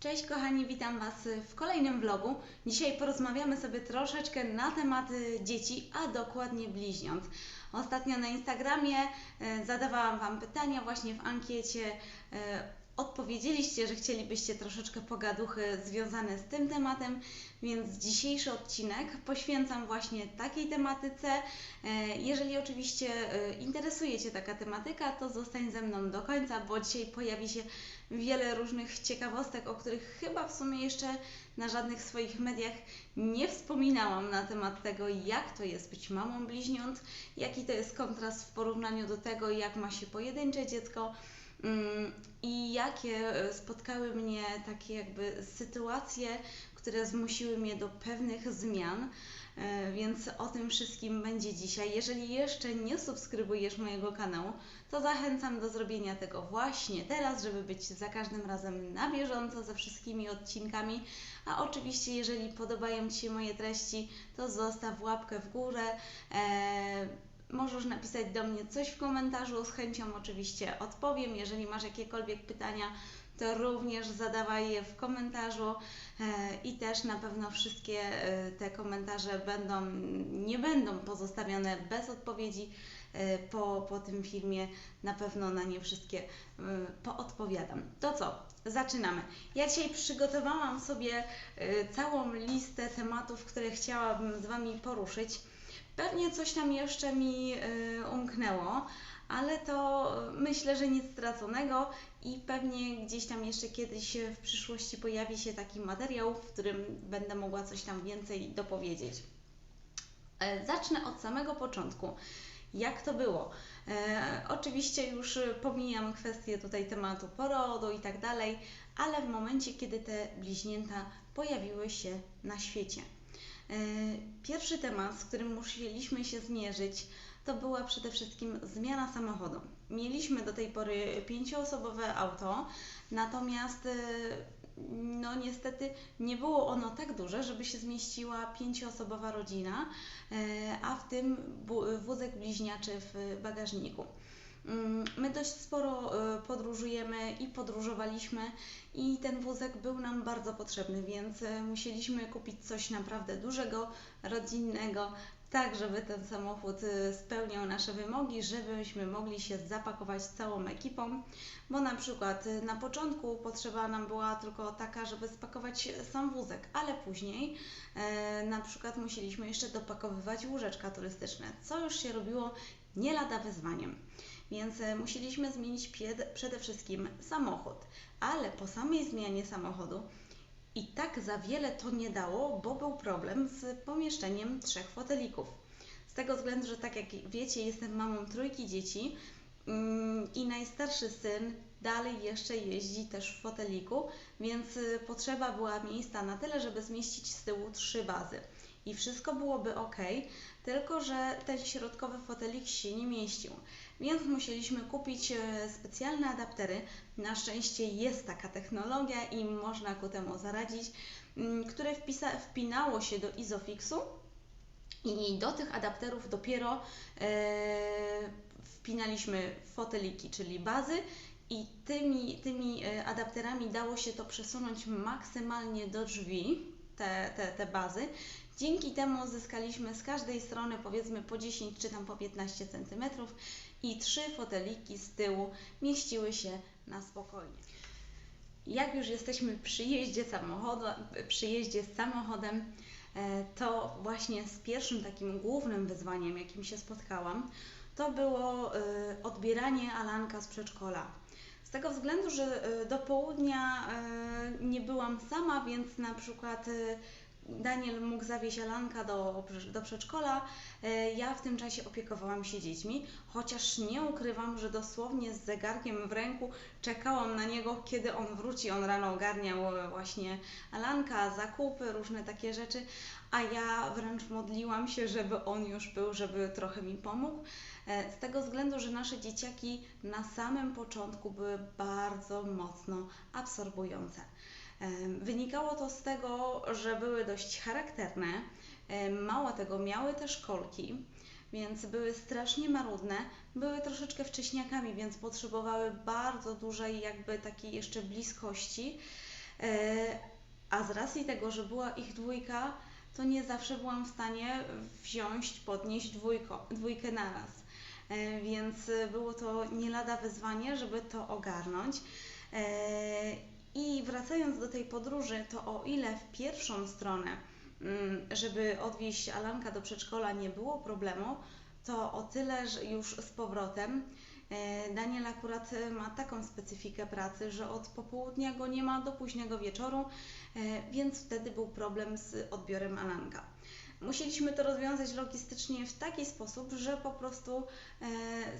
Cześć kochani, witam Was w kolejnym vlogu. Dzisiaj porozmawiamy sobie troszeczkę na temat dzieci, a dokładnie bliźniąt. Ostatnio na Instagramie e, zadawałam Wam pytania właśnie w ankiecie. Odpowiedzieliście, że chcielibyście troszeczkę pogaduchy związane z tym tematem, więc dzisiejszy odcinek poświęcam właśnie takiej tematyce. E, Jeżeli oczywiście e, interesuje Cię taka tematyka, to zostań ze mną do końca, bo dzisiaj pojawi się wiele różnych ciekawostek, o których chyba w sumie jeszcze na żadnych swoich mediach nie wspominałam na temat tego, jak to jest być mamą bliźniąt, jaki to jest kontrast w porównaniu do tego, jak ma się pojedyncze dziecko. Mm, I jakie e, spotkały mnie takie jakby sytuacje, które zmusiły mnie do pewnych zmian. E, Więc o tym wszystkim będzie dzisiaj. Jeżeli jeszcze nie subskrybujesz mojego kanału, to zachęcam do zrobienia tego właśnie teraz, żeby być za każdym razem na bieżąco ze wszystkimi odcinkami. A oczywiście, jeżeli podobają Ci się moje treści, to zostaw łapkę w górę. Możesz napisać do mnie coś w komentarzu, z chęcią oczywiście odpowiem. Jeżeli masz jakiekolwiek pytania, to również zadawaj je w komentarzu e, i też na pewno wszystkie e, te komentarze będą, nie będą pozostawione bez odpowiedzi. E, Po, po tym filmie na pewno na nie wszystkie poodpowiadam. To co? Zaczynamy. Ja dzisiaj przygotowałam sobie całą listę tematów, które chciałabym z Wami poruszyć. Pewnie coś tam jeszcze mi y, umknęło, ale to myślę, że nic straconego i pewnie gdzieś tam jeszcze kiedyś w przyszłości pojawi się taki materiał, w którym będę mogła coś tam więcej dopowiedzieć. E, Zacznę od samego początku. Jak to było? E, oczywiście już pomijam kwestię tutaj tematu porodu i tak dalej, ale w momencie, kiedy te bliźnięta pojawiły się na świecie. E, Pierwszy temat, z którym musieliśmy się zmierzyć, to była przede wszystkim zmiana samochodu. Mieliśmy do tej pory pięcioosobowe auto, natomiast e, no niestety nie było ono tak duże, żeby się zmieściła pięcioosobowa rodzina, e, a w tym wózek bliźniaczy w bagażniku. Mm, My dość sporo e, podróżujemy i podróżowaliśmy i ten wózek był nam bardzo potrzebny, więc e, musieliśmy kupić coś naprawdę dużego, rodzinnego, tak żeby ten samochód e, spełniał nasze wymogi, żebyśmy mogli się zapakować całą ekipą, bo na przykład na początku potrzeba nam była tylko taka, żeby spakować sam wózek, ale później na przykład musieliśmy jeszcze dopakowywać łóżeczka turystyczne, co już się robiło nie lada wyzwaniem. Więc e, musieliśmy zmienić przede wszystkim samochód, ale po samej zmianie samochodu i tak za wiele to nie dało, bo był problem z pomieszczeniem trzech fotelików. Z tego względu, że tak jak wiecie, jestem mamą trójki dzieci mm, i najstarszy syn dalej jeszcze jeździ też w foteliku, więc y, potrzeba była miejsca na tyle, żeby zmieścić z tyłu trzy bazy. I wszystko byłoby ok, tylko że ten środkowy fotelik się nie mieścił. Więc musieliśmy kupić e, specjalne adaptery. Na szczęście jest taka technologia i można ku temu zaradzić, mm, które wpisa- wpinało się do Isofixu i do tych adapterów dopiero e, wpinaliśmy foteliki, czyli bazy i tymi, tymi e, adapterami dało się to przesunąć maksymalnie do drzwi, te, te, te bazy. Dzięki temu zyskaliśmy z każdej strony powiedzmy po 10 czy tam po 15 cm i trzy foteliki z tyłu mieściły się na spokojnie. Jak już jesteśmy przy jeździe, przy jeździe z samochodem, e, to właśnie z pierwszym takim głównym wyzwaniem, jakim się spotkałam, to było e, odbieranie Alanka z przedszkola. Z tego względu, że e, do południa nie byłam sama, więc na przykład Daniel mógł zawieźć Alanka do, do przedszkola. E, Ja w tym czasie opiekowałam się dziećmi, chociaż nie ukrywam, że dosłownie z zegarkiem w ręku czekałam na niego, kiedy on wróci. On rano ogarniał e, właśnie Alanka, zakupy, różne takie rzeczy, a ja wręcz modliłam się, żeby on już był, żeby trochę mi pomógł. E, Z tego względu, że nasze dzieciaki na samym początku były bardzo mocno absorbujące. Wynikało to z tego, że były dość charakterne, mało tego, miały też kolki, więc były strasznie marudne, były troszeczkę wcześniakami, więc potrzebowały bardzo dużej jakby takiej jeszcze bliskości. E, a z racji tego, że była ich dwójka, to nie zawsze byłam w stanie wziąć, podnieść dwójko, dwójkę naraz. E, więc było to nie lada wyzwanie, żeby to ogarnąć. E, I wracając do tej podróży, to o ile w pierwszą stronę, mm, żeby odwieźć Alanka do przedszkola nie było problemu, to o tyle, że już z powrotem e, Daniel akurat ma taką specyfikę pracy, że od popołudnia go nie ma do późnego wieczoru, więc wtedy był problem z odbiorem Alanka. Musieliśmy to rozwiązać logistycznie w taki sposób, że po prostu e,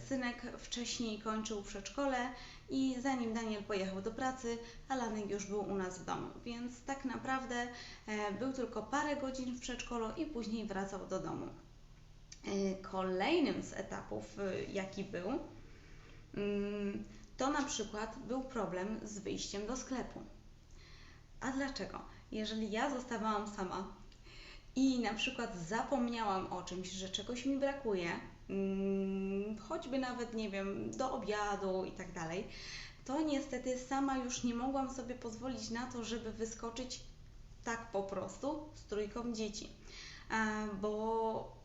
synek wcześniej kończył przedszkole i zanim Daniel pojechał do pracy, Alanek już był u nas w domu. Więc tak naprawdę e, był tylko parę godzin w przedszkolu i później wracał do domu. E, kolejnym z etapów, jaki był, mm, to na przykład był problem z wyjściem do sklepu. A dlaczego? Jeżeli ja zostawałam sama, i na przykład zapomniałam o czymś, że czegoś mi brakuje, mm, choćby nawet, nie wiem, do obiadu i tak dalej, to niestety sama już nie mogłam sobie pozwolić na to, żeby wyskoczyć tak po prostu z trójką dzieci, bo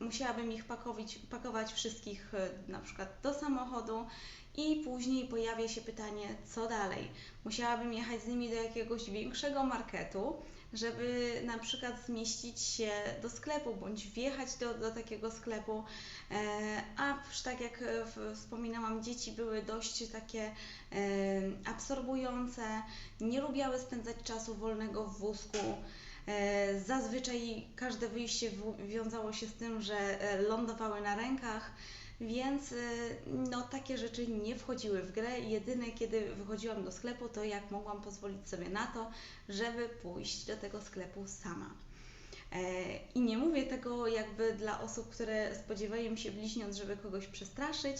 musiałabym ich pakować, pakować wszystkich e, na przykład do samochodu i później pojawia się pytanie, co dalej. Musiałabym jechać z nimi do jakiegoś większego marketu, żeby na przykład zmieścić się do sklepu bądź wjechać do, do takiego sklepu. E, a tak jak wspominałam, dzieci były dość takie e, absorbujące, nie lubiały spędzać czasu wolnego w wózku. E, zazwyczaj każde wyjście wiązało się z tym, że lądowały na rękach więc y, no, takie rzeczy nie wchodziły w grę. Jedyne, kiedy wychodziłam do sklepu, to jak mogłam pozwolić sobie na to, żeby pójść do tego sklepu sama. E, I nie mówię tego jakby dla osób, które spodziewają się bliźniąt, żeby kogoś przestraszyć,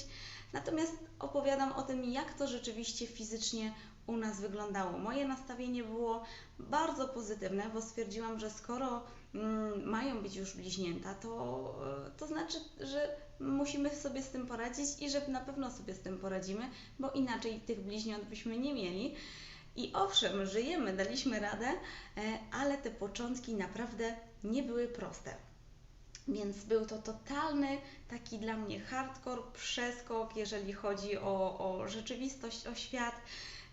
natomiast opowiadam o tym, jak to rzeczywiście fizycznie u nas wyglądało. Moje nastawienie było bardzo pozytywne, bo stwierdziłam, że skoro mm, mają być już bliźnięta, to, e, to znaczy, że musimy sobie z tym poradzić i że na pewno sobie z tym poradzimy, bo inaczej tych bliźniąt byśmy nie mieli. I owszem, żyjemy, daliśmy radę, e, ale te początki naprawdę nie były proste. Więc był to totalny taki dla mnie hardcore, przeskok, jeżeli chodzi o, o rzeczywistość, o świat.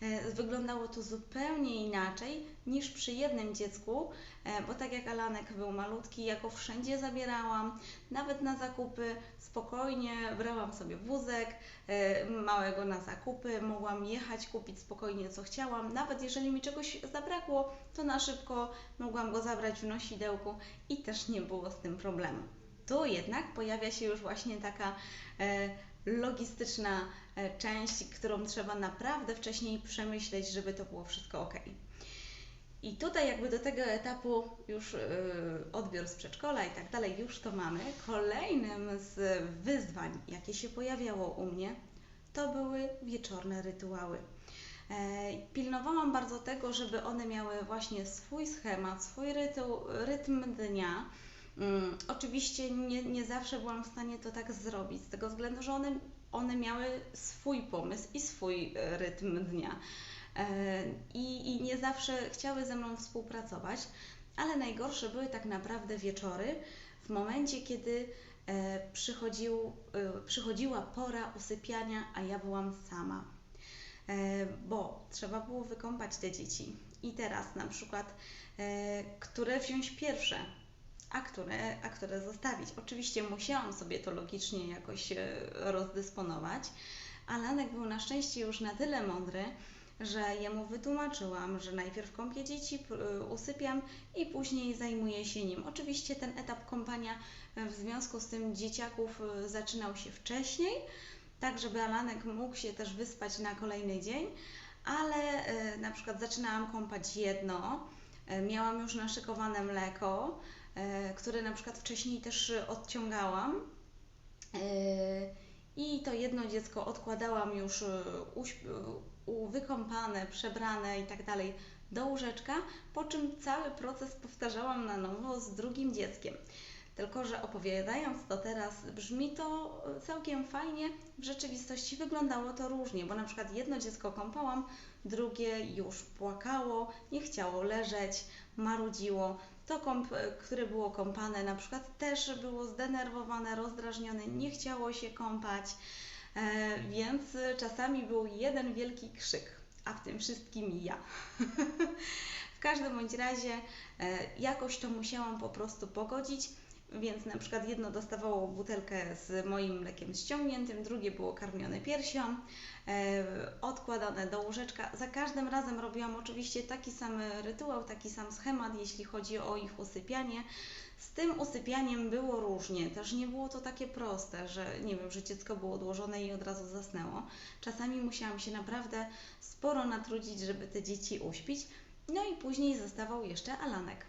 E, wyglądało to zupełnie inaczej niż przy jednym dziecku, e, bo tak jak Alanek był malutki, ja go wszędzie zabierałam, nawet na zakupy, spokojnie brałam sobie wózek e, małego na zakupy, mogłam jechać, kupić spokojnie co chciałam, nawet jeżeli mi czegoś zabrakło, to na szybko mogłam go zabrać w nosidełku i też nie było z tym problemu. Tu jednak pojawia się już właśnie taka logistyczna e, część, którą trzeba naprawdę wcześniej przemyśleć, żeby to było wszystko ok. I tutaj jakby do tego etapu już yy, odbiór z przedszkola i tak dalej, już to mamy. Kolejnym z wyzwań, jakie się pojawiało u mnie, to były wieczorne rytuały. E, pilnowałam bardzo tego, żeby one miały właśnie swój schemat, swój rytu, rytm dnia, Mm, oczywiście nie, nie zawsze byłam w stanie to tak zrobić, z tego względu, że one, one miały swój pomysł i swój e, rytm dnia. E, I, I nie zawsze chciały ze mną współpracować, ale najgorsze były tak naprawdę wieczory, w momencie, kiedy e, przychodził, przychodziła pora usypiania, a ja byłam sama. Bo trzeba było wykąpać te dzieci. I teraz na przykład, które wziąć pierwsze, a które, a które zostawić. Oczywiście musiałam sobie to logicznie jakoś e, rozdysponować, ale Anek był na szczęście już na tyle mądry, że jemu wytłumaczyłam, że najpierw kąpię dzieci, e, usypiam i później zajmuję się nim. Oczywiście ten etap kąpania e, w związku z tym dzieciaków zaczynał się wcześniej, tak żeby Alanek mógł się też wyspać na kolejny dzień, ale na przykład zaczynałam kąpać jedno, miałam już naszykowane mleko, które na przykład wcześniej też odciągałam. E, I to jedno dziecko odkładałam już e, wykąpane, przebrane i tak dalej do łóżeczka, po czym cały proces powtarzałam na nowo z drugim dzieckiem. Tylko, że opowiadając to teraz, brzmi to całkiem fajnie. W rzeczywistości wyglądało to różnie, bo na przykład jedno dziecko kąpałam, drugie już płakało, nie chciało leżeć, marudziło. To, kąp, które było kąpane, na przykład też było zdenerwowane, rozdrażnione, nie chciało się kąpać, e, więc czasami był jeden wielki krzyk, a w tym wszystkim ja. w każdym bądź razie e, jakoś to musiałam po prostu pogodzić. Więc na przykład jedno dostawało butelkę z moim mlekiem ściągniętym, drugie było karmione piersią, e, odkładane do łóżeczka. Za każdym razem robiłam oczywiście taki sam rytuał, taki sam schemat, jeśli chodzi o ich usypianie. Z tym usypianiem było różnie, też nie było to takie proste, że nie wiem, że dziecko było odłożone i od razu zasnęło. Czasami musiałam się naprawdę sporo natrudzić, żeby te dzieci uśpić. No i później zostawał jeszcze Alanek.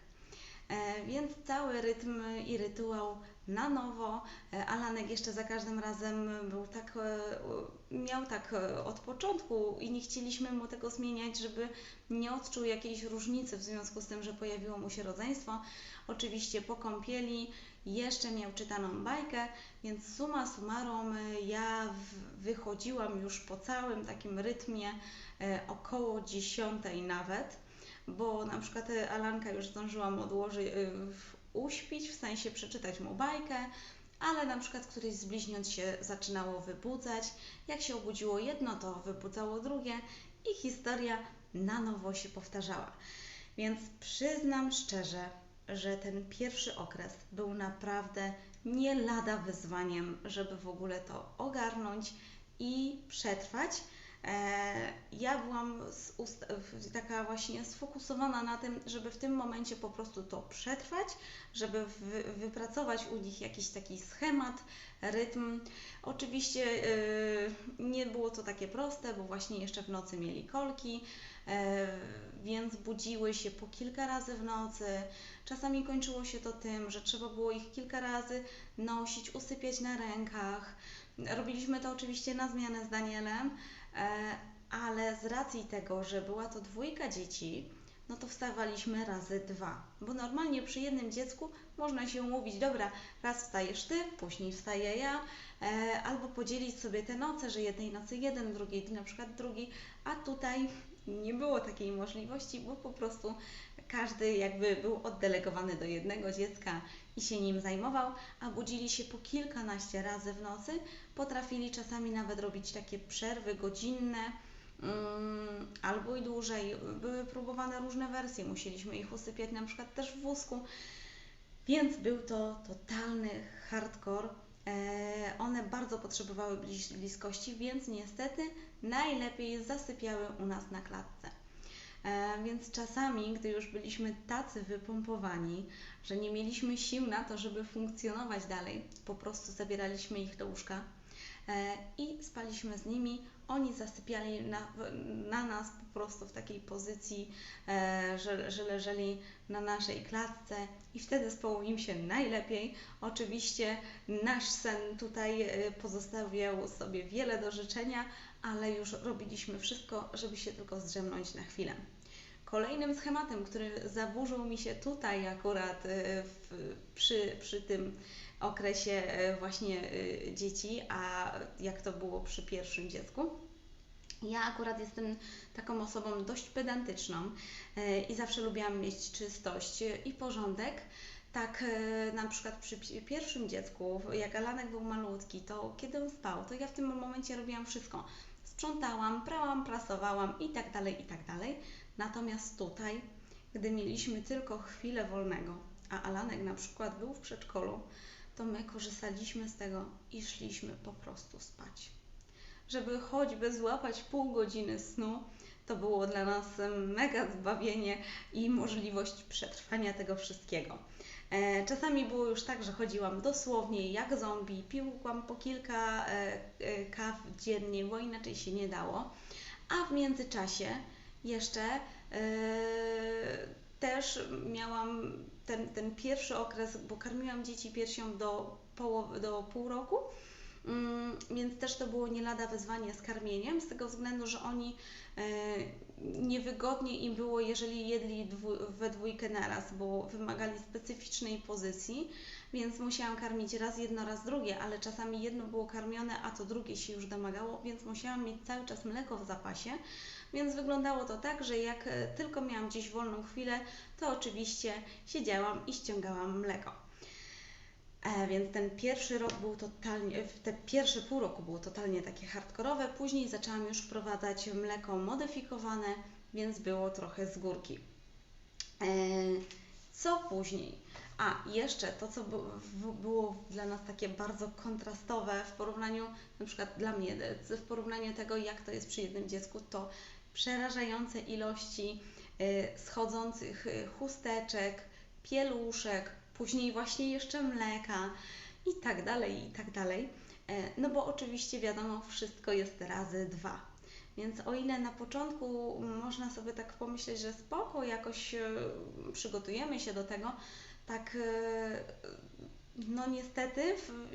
E, więc cały rytm i rytuał na nowo. E, Alanek jeszcze za każdym razem był tak, e, miał tak od początku i nie chcieliśmy mu tego zmieniać, żeby nie odczuł jakiejś różnicy w związku z tym, że pojawiło mu się rodzeństwo. Oczywiście po kąpieli jeszcze miał czytaną bajkę, więc suma summarum ja wychodziłam już po całym takim rytmie około dziesiątej nawet bo na przykład Alanka już zdążyłam odłożyć, y, uśpić, w sensie przeczytać mu bajkę, ale na przykład któryś z bliźniąt się zaczynało wybudzać. Jak się obudziło jedno, to wybudzało drugie i historia na nowo się powtarzała. Więc przyznam szczerze, że ten pierwszy okres był naprawdę nie lada wyzwaniem, żeby w ogóle to ogarnąć i przetrwać. E, ja byłam taka właśnie sfokusowana na tym, żeby w tym momencie po prostu to przetrwać, żeby wypracować u nich jakiś taki schemat, rytm. Oczywiście e, nie było to takie proste, bo właśnie jeszcze w nocy mieli kolki, e, więc budziły się po kilka razy w nocy. Czasami kończyło się to tym, że trzeba było ich kilka razy nosić, usypiać na rękach. Robiliśmy to oczywiście na zmianę z Danielem, ale z racji tego, że była to dwójka dzieci, no to wstawaliśmy razy dwa. Bo normalnie przy jednym dziecku można się umówić, dobra, raz wstajesz ty, później wstaję ja, e, albo podzielić sobie te noce, że jednej nocy jeden, drugiej na przykład drugi, a tutaj nie było takiej możliwości, bo po prostu każdy jakby był oddelegowany do jednego dziecka i się nim zajmował, a budzili się po kilkanaście razy w nocy. Potrafili czasami nawet robić takie przerwy godzinne um, albo i dłużej. Były próbowane różne wersje, musieliśmy ich usypiać na przykład też w wózku, więc był to totalny hardcore. E, one bardzo potrzebowały bliskości, więc niestety najlepiej zasypiały u nas na klatce. E, więc czasami, gdy już byliśmy tacy wypompowani, że nie mieliśmy sił na to, żeby funkcjonować dalej, po prostu zabieraliśmy ich do łóżka e, i spaliśmy z nimi. Oni zasypiali na, na nas po prostu w takiej pozycji, e, że, że leżeli na naszej klatce i wtedy spało im się najlepiej. Oczywiście nasz sen tutaj pozostawiał sobie wiele do życzenia, ale już robiliśmy wszystko, żeby się tylko zdrzemnąć na chwilę. Kolejnym schematem, który zaburzył mi się tutaj akurat e, w, przy, przy tym okresie e, właśnie e, dzieci, a jak to było przy pierwszym dziecku, ja akurat jestem taką osobą dość pedantyczną i zawsze lubiłam mieć czystość i porządek. Tak, na przykład przy pierwszym dziecku, jak Alanek był malutki, to kiedy on spał, to ja w tym momencie robiłam wszystko sprzątałam, prałam, prasowałam i tak dalej, i tak. Natomiast tutaj, gdy mieliśmy tylko chwilę wolnego, a Alanek na przykład był w przedszkolu, to my korzystaliśmy z tego i szliśmy po prostu spać. Żeby choćby złapać pół godziny snu, to było dla nas mega zbawienie i możliwość przetrwania tego wszystkiego. E, czasami było już tak, że chodziłam dosłownie jak zombie, piłkłam po kilka e, e, kaw dziennie, bo inaczej się nie dało. A w międzyczasie jeszcze też miałam ten, ten pierwszy okres, bo karmiłam dzieci piersią do, połowy, do pół roku, mm, więc też to było nie lada wyzwanie z karmieniem, z tego względu, że oni niewygodnie im było, jeżeli jedli dwu, we dwójkę naraz, bo wymagali specyficznej pozycji, więc musiałam karmić raz jedno, raz drugie, ale czasami jedno było karmione, a to drugie się już domagało, więc musiałam mieć cały czas mleko w zapasie. Więc wyglądało to tak, że jak e, tylko miałam gdzieś wolną chwilę, to oczywiście siedziałam i ściągałam mleko. E, więc ten pierwszy rok był totalnie, te pierwsze pół roku było totalnie takie hardkorowe. Później zaczęłam już wprowadzać mleko modyfikowane, więc było trochę z górki. E, co później? A, jeszcze to, co było dla nas takie bardzo kontrastowe w porównaniu, na przykład dla mnie, w porównaniu tego, jak to jest przy jednym dziecku, to przerażające ilości e, schodzących chusteczek, pieluszek, później właśnie jeszcze mleka i tak dalej, i tak dalej. E, no bo oczywiście wiadomo, wszystko jest razy dwa. Więc o ile na początku można sobie tak pomyśleć, że spoko, jakoś e, przygotujemy się do tego, tak e, no niestety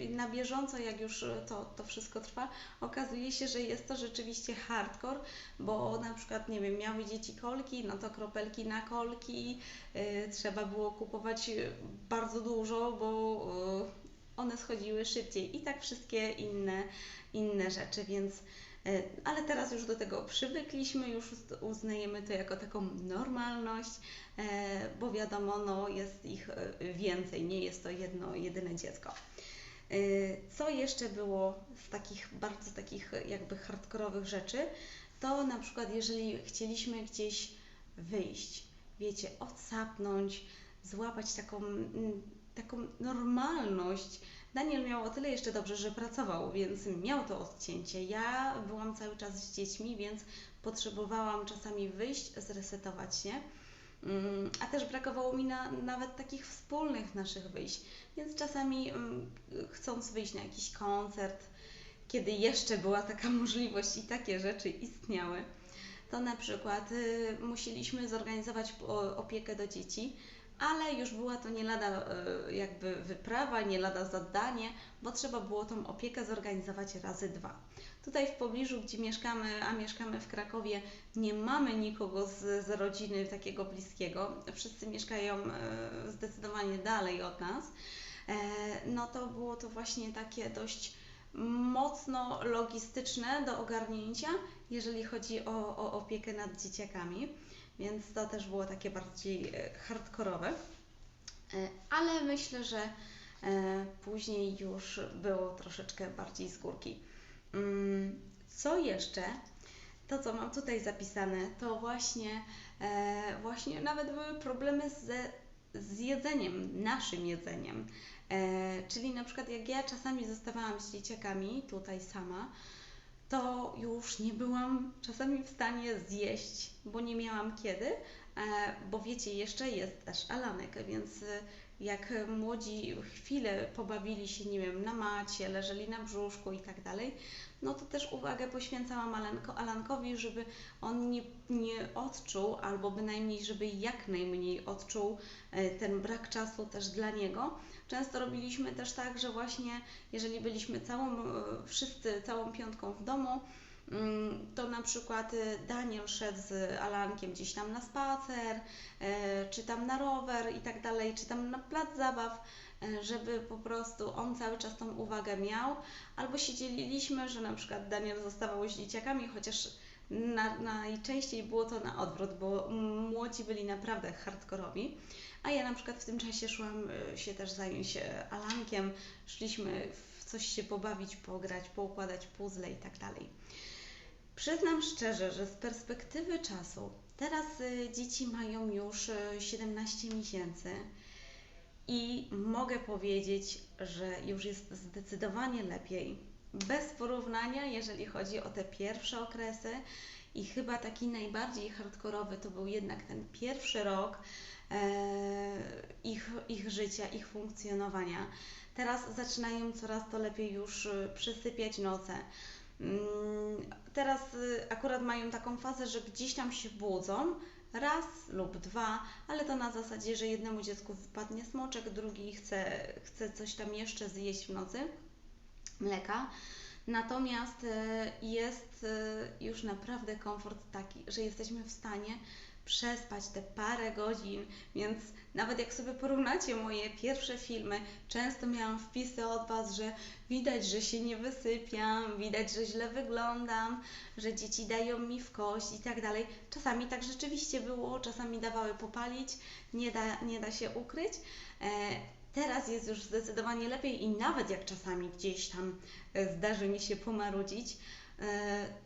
na bieżąco, jak już to, to wszystko trwa, okazuje się, że jest to rzeczywiście hardcore, bo na przykład, nie wiem, miały dzieci kolki, no to kropelki na kolki, yy, trzeba było kupować bardzo dużo, bo yy, one schodziły szybciej i tak wszystkie inne, inne rzeczy, więc ale teraz już do tego przywykliśmy, już uznajemy to jako taką normalność, e, bo wiadomo, no, jest ich e, więcej, nie jest to jedno, jedyne dziecko. Co jeszcze było z takich bardzo takich jakby hardkorowych rzeczy, to na przykład jeżeli chcieliśmy gdzieś wyjść, wiecie, odsapnąć, złapać taką, taką normalność, Daniel miał o tyle jeszcze dobrze, że pracował, więc miał to odcięcie. Ja byłam cały czas z dziećmi, więc potrzebowałam czasami wyjść, zresetować się. Mm, a też brakowało mi na, nawet takich wspólnych naszych wyjść, więc czasami mm, chcąc wyjść na jakiś koncert, kiedy jeszcze była taka możliwość i takie rzeczy istniały, to na przykład y, musieliśmy zorganizować opiekę do dzieci, ale już była to nie lada e, jakby wyprawa, nie lada zadanie, bo trzeba było tą opiekę zorganizować razy dwa. Tutaj w pobliżu, gdzie mieszkamy, a mieszkamy w Krakowie, nie mamy nikogo z, z rodziny takiego bliskiego. Wszyscy mieszkają e, zdecydowanie dalej od nas. E, no to było to właśnie takie dość mocno logistyczne do ogarnięcia, jeżeli chodzi o, o opiekę nad dzieciakami więc to też było takie bardziej e, hardkorowe. E, ale myślę, że e, później już było troszeczkę bardziej z górki. Mm, co jeszcze? To, co mam tutaj zapisane, to właśnie, właśnie nawet były problemy ze, z jedzeniem, naszym jedzeniem. czyli na przykład jak ja czasami zostawałam z dzieciakami tutaj sama, to już nie byłam czasami w stanie zjeść, bo nie miałam kiedy, e, bo wiecie, jeszcze jest też alanek, więc jak młodzi chwilę pobawili się, nie wiem, na macie, leżeli na brzuszku i tak dalej, no to też uwagę poświęcałam Alanko, Alankowi, żeby on nie, nie odczuł, albo bynajmniej, żeby jak najmniej odczuł e, ten brak czasu też dla niego. Często robiliśmy też tak, że właśnie jeżeli byliśmy całą, e, wszyscy całą piątką w domu, to na przykład e, Daniel szedł z Alankiem gdzieś tam na spacer, czy tam na rower i tak dalej, czy tam na plac zabaw, E, żeby po prostu on cały czas tą uwagę miał, albo się dzieliliśmy, że na przykład Daniel zostawał z dzieciakami, chociaż na, najczęściej było to na odwrót, bo młodzi byli naprawdę hardkorowi, a ja na przykład w tym czasie szłam się też zająć Alankiem, szliśmy w coś się pobawić, pograć, poukładać puzzle i tak dalej. Przyznam szczerze, że z perspektywy czasu, teraz e, dzieci mają już 17 miesięcy, i mogę powiedzieć, że już jest zdecydowanie lepiej. Bez porównania, jeżeli chodzi o te pierwsze okresy, i chyba taki najbardziej hardkorowy to był jednak ten pierwszy rok e, ich, ich życia, ich funkcjonowania. Teraz zaczynają coraz to lepiej już e, przesypiać noce. Mm, teraz e, akurat mają taką fazę, że gdzieś tam się budzą, raz lub dwa, ale to na zasadzie, że jednemu dziecku wypadnie smoczek, drugi chce, chce coś tam jeszcze zjeść w nocy, mleka. Natomiast e, jest e, już naprawdę komfort taki, że jesteśmy w stanie przespać te parę godzin, więc nawet jak sobie porównacie moje pierwsze filmy, często miałam wpisy od Was, że widać, że się nie wysypiam, widać, że źle wyglądam, że dzieci dają mi w kość i tak dalej. Czasami tak rzeczywiście było, czasami dawały popalić, nie da, nie da się ukryć. E, teraz jest już zdecydowanie lepiej i nawet jak czasami gdzieś tam e, zdarzy mi się pomarudzić,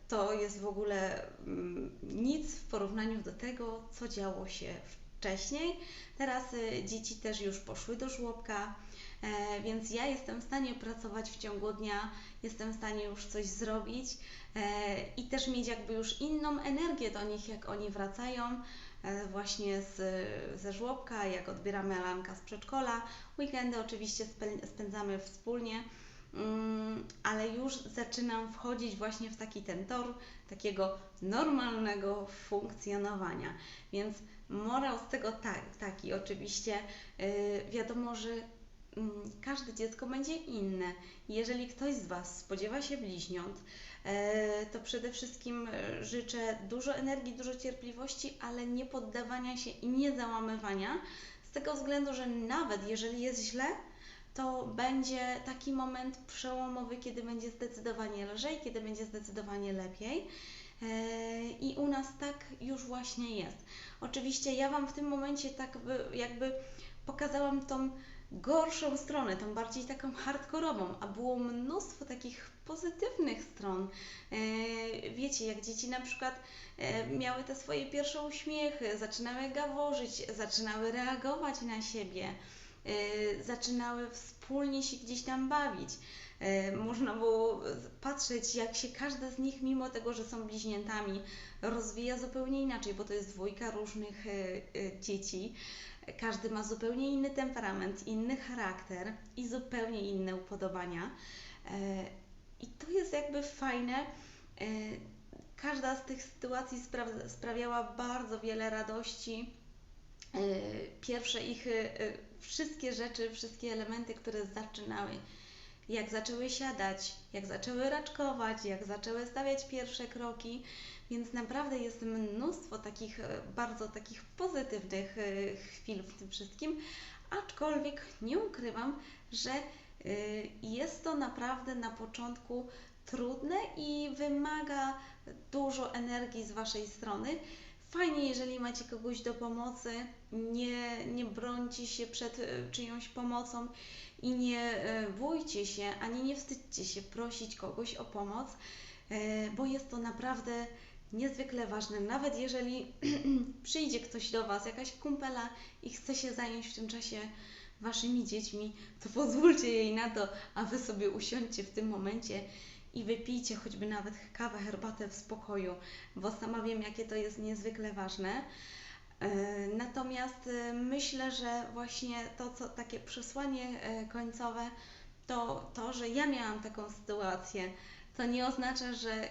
to jest w ogóle mm, nic w porównaniu do tego, co działo się wcześniej. Teraz e, dzieci też już poszły do żłobka, e, więc ja jestem w stanie pracować w ciągu dnia, jestem w stanie już coś zrobić i też mieć jakby już inną energię do nich, jak oni wracają właśnie z, ze żłobka, jak odbieramy Alanka z przedszkola. Weekendy oczywiście spędzamy wspólnie. Mm, ale już zaczynam wchodzić właśnie w taki ten tor takiego normalnego funkcjonowania. Więc morał z tego tak, taki oczywiście yy, wiadomo, że yy, każde dziecko będzie inne. Jeżeli ktoś z Was spodziewa się bliźniąt, yy, to przede wszystkim y, życzę dużo energii, dużo cierpliwości, ale nie poddawania się i nie załamywania. Z tego względu, że nawet jeżeli jest źle, to będzie taki moment przełomowy, kiedy będzie zdecydowanie lżej, kiedy będzie zdecydowanie lepiej. E, I u nas tak już właśnie jest. Oczywiście ja Wam w tym momencie tak jakby pokazałam tą gorszą stronę, tą bardziej taką hardkorową, a było mnóstwo takich pozytywnych stron. E, wiecie, jak dzieci na przykład e, miały te swoje pierwsze uśmiechy, zaczynały gaworzyć, zaczynały reagować na siebie. Y, zaczynały wspólnie się gdzieś tam bawić. Y, można było patrzeć, jak się każda z nich, mimo tego, że są bliźniętami, rozwija zupełnie inaczej, bo to jest dwójka różnych y, dzieci. Każdy ma zupełnie inny temperament, inny charakter i zupełnie inne upodobania. I to jest jakby fajne. Każda z tych sytuacji sprawiała bardzo wiele radości. Pierwsze ich wszystkie rzeczy, wszystkie elementy, które zaczynały, jak zaczęły siadać, jak zaczęły raczkować, jak zaczęły stawiać pierwsze kroki, więc naprawdę jest mnóstwo takich e, bardzo takich pozytywnych e, chwil w tym wszystkim, aczkolwiek nie ukrywam, że e, jest to naprawdę na początku trudne i wymaga dużo energii z Waszej strony. Fajnie, jeżeli macie kogoś do pomocy, nie, nie brońcie się przed e, czyjąś pomocą i nie e, bójcie się, ani nie wstydźcie się prosić kogoś o pomoc, e, bo jest to naprawdę niezwykle ważne. Nawet jeżeli przyjdzie ktoś do Was, jakaś kumpela i chce się zająć w tym czasie Waszymi dziećmi, to pozwólcie jej na to, a Wy sobie usiądźcie w tym momencie i wypijcie choćby nawet kawę, herbatę w spokoju, bo sama wiem, jakie to jest niezwykle ważne. E, natomiast e, myślę, że właśnie to, co takie przesłanie e, końcowe, to to, że ja miałam taką sytuację, to nie oznacza, że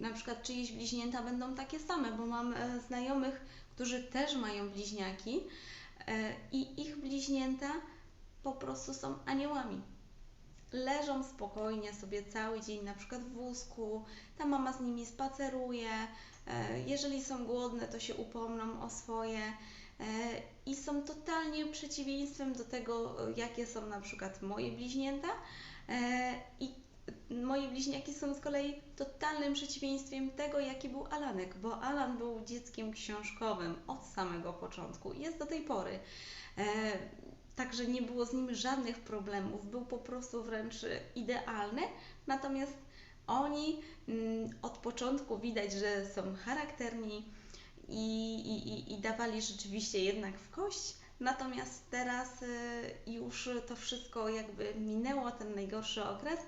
na przykład czyjeś bliźnięta będą takie same, bo mam znajomych, którzy też mają bliźniaki i ich bliźnięta po prostu są aniołami leżą spokojnie sobie cały dzień, na przykład w wózku, ta mama z nimi spaceruje, e, jeżeli są głodne, to się upomną o swoje e, i są totalnie przeciwieństwem do tego, jakie są na przykład moje bliźnięta e, i moje bliźniaki są z kolei totalnym przeciwieństwem tego, jaki był Alanek, bo Alan był dzieckiem książkowym od samego początku jest do tej pory. Także nie było z nim żadnych problemów, był po prostu wręcz idealny. Natomiast oni mm, od początku widać, że są charakterni i, i, i dawali rzeczywiście jednak w kość. Natomiast teraz y, już to wszystko jakby minęło, ten najgorszy okres.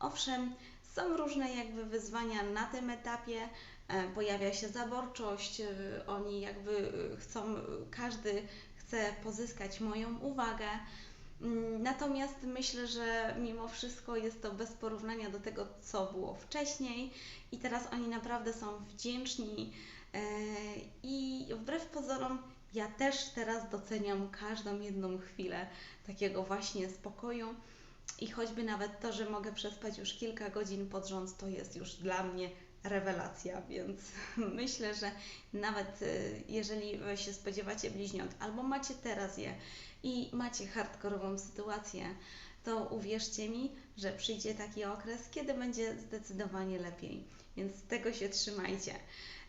Owszem, są różne jakby wyzwania na tym etapie, e, pojawia się zaborczość, y, oni jakby y, chcą, każdy chce pozyskać moją uwagę. Mm, natomiast myślę, że mimo wszystko jest to bez porównania do tego, co było wcześniej, i teraz oni naprawdę są wdzięczni. E, I wbrew pozorom, ja też teraz doceniam każdą jedną chwilę takiego właśnie spokoju. I choćby nawet to, że mogę przespać już kilka godzin pod rząd, to jest już dla mnie rewelacja, więc myślę, że nawet y, jeżeli się spodziewacie bliźniąt albo macie teraz je i macie hardkorową sytuację, to uwierzcie mi, że przyjdzie taki okres, kiedy będzie zdecydowanie lepiej. Więc tego się trzymajcie.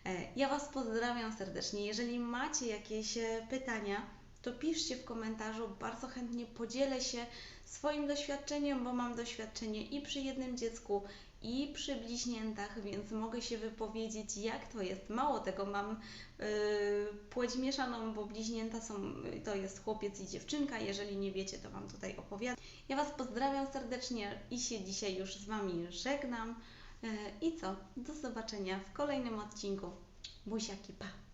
E, Ja Was pozdrawiam serdecznie. Jeżeli macie jakieś e, pytania, to piszcie w komentarzu. Bardzo chętnie podzielę się swoim doświadczeniem, bo mam doświadczenie i przy jednym dziecku, i przy bliźniętach, więc mogę się wypowiedzieć, jak to jest. Mało tego, mam yy, płeć mieszaną, bo bliźnięta są, to jest chłopiec i dziewczynka. Jeżeli nie wiecie, to Wam tutaj opowiadam. Ja Was pozdrawiam serdecznie i się dzisiaj już z Wami żegnam. Yy, I co? Do zobaczenia w kolejnym odcinku. Buziaki, pa!